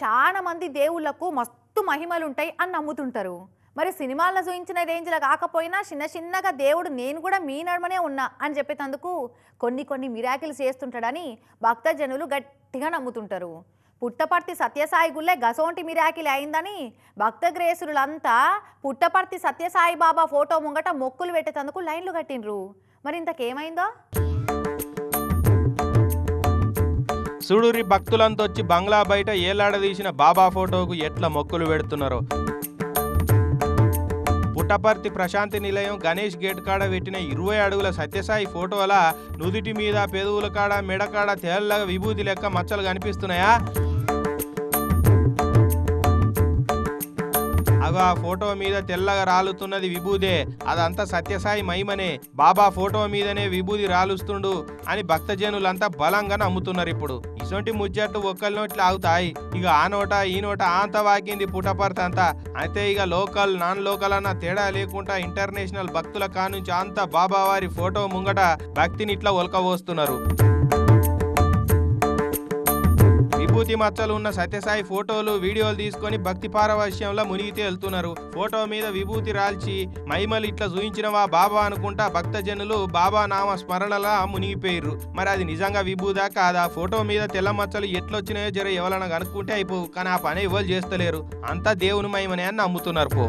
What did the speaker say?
చాలా మంది దేవుళ్ళకు మస్తు మహిమలు ఉంటాయి అని నమ్ముతుంటారు. మరి సినిమాల్లో చూపించిన రేంజ్లో కాకపోయినా చిన్న చిన్నగా దేవుడు నేను కూడా మీ నడమనే ఉన్నా అని చెప్పేటందుకు కొన్ని కొన్ని మిరాకిల్స్ చేస్తుంటాడని భక్తజనులు గట్టిగా నమ్ముతుంటారు. పుట్టపర్తి సత్యసాయి గుళ్ళే గసోంటి మిరాకిల్ అయిందని భక్తగ్రేసులంతా పుట్టపర్తి సత్యసాయి బాబా ఫోటో ముంగట మొక్కులు పెట్టేటందుకు లైన్లు కట్టిండ్రు. మరి ఇంతకేమైందో? సుడూరి భక్తులంతొచ్చి బంగ్లా బయట ఏలాడదీసిన బాబా ఫోటోకు ఎట్లా మొక్కులు పెడుతున్నారో. పుట్టపర్తి ప్రశాంతి నిలయం గణేష్ గేట్ కాడ పెట్టిన ఇరవై అడుగుల సత్యసాయి ఫోటోల నుదుటి మీద పెదవుల కాడ మెడకాడ తెల్లగా విభూతి లెక్క మచ్చలు కనిపిస్తున్నాయా? అగో ఆ ఫోటో మీద తెల్లగా రాలుతున్నది విభూదే అదంతా సత్యసాయి మహిమనే. బాబా ఫోటో మీదనే విభూది రాలుస్తుండు అని భక్తజనులంతా బలంగా నమ్ముతున్నారు ఇప్పుడు. ఇసొంటి ముచ్చట్లు ఒక్కల నోట్లు ఆగుతాయి. ఇక ఆ నోట ఈ నోట అంత వాకింది పుటపర్త అంతా అయితే ఇక లోకల్ నాన్ లోకల్ అన్న తేడా లేకుండా ఇంటర్నేషనల్ భక్తుల కానుంచి అంత బాబా వారి ఫోటో ముంగట భక్తిని ఇట్లా ఒలకబోస్తున్నారు. విభూతి మచ్చలు ఉన్న సత్యసాయి ఫోటోలు వీడియోలు తీసుకొని భక్తి పారవశ్యంలో మునిగితే వెళ్తున్నారు. ఫోటో మీద విభూతి రాల్చి మహిమలు ఇట్లా చూయించినవా బాబా అనుకుంటా భక్తజనులు బాబా నామ స్మరణలా మునిగిపోయిర్రు. మరి అది నిజంగా విభూదా కాదా? ఫోటో మీద తెల్ల మచ్చలు ఎట్లొచ్చినాయో జర ఎవరన్నా కనుక్కుంటే అయిపోవు. కానీ ఆ పని ఎవరు చేస్తలేరు. అంతా దేవుని మహిమనే అని నమ్ముతున్నారు పో.